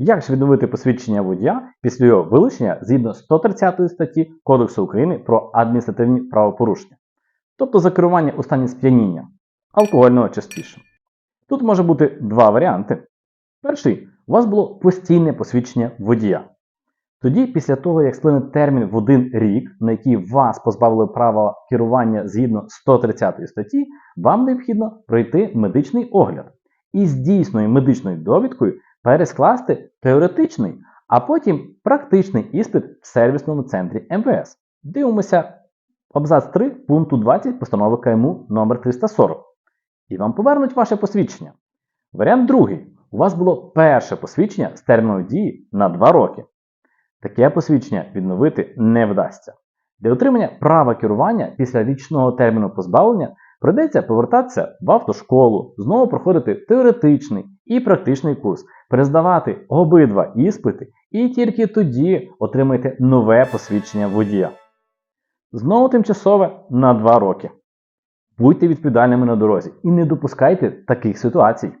Як ж відновити посвідчення водія після його вилучення згідно 130 статті Кодексу України про адміністративні правопорушення, тобто за керування у стані сп'яніння, алкогольного частіше. Тут може бути два варіанти. Перший у вас було постійне посвідчення водія. Тоді, після того, як сплине термін в один рік, на який вас позбавили права керування згідно 130 статті, вам необхідно пройти медичний огляд і з дійсною медичною довідкою перескласти теоретичний, а потім практичний іспит в сервісному центрі МВС. Дивимося абзац 3 пункту 20 постанови КМУ номер 340 і вам повернуть ваше посвідчення. Варіант другий. У вас було перше посвідчення з терміном дії на 2 роки. Таке посвідчення відновити не вдасться. Для отримання права керування після річного терміну позбавлення прийдеться повертатися в автошколу, знову проходити теоретичний і практичний курс, перездавати обидва іспити і тільки тоді отримайте нове посвідчення водія. Знову тимчасове на 2 роки. Будьте відповідальними на дорозі і не допускайте таких ситуацій.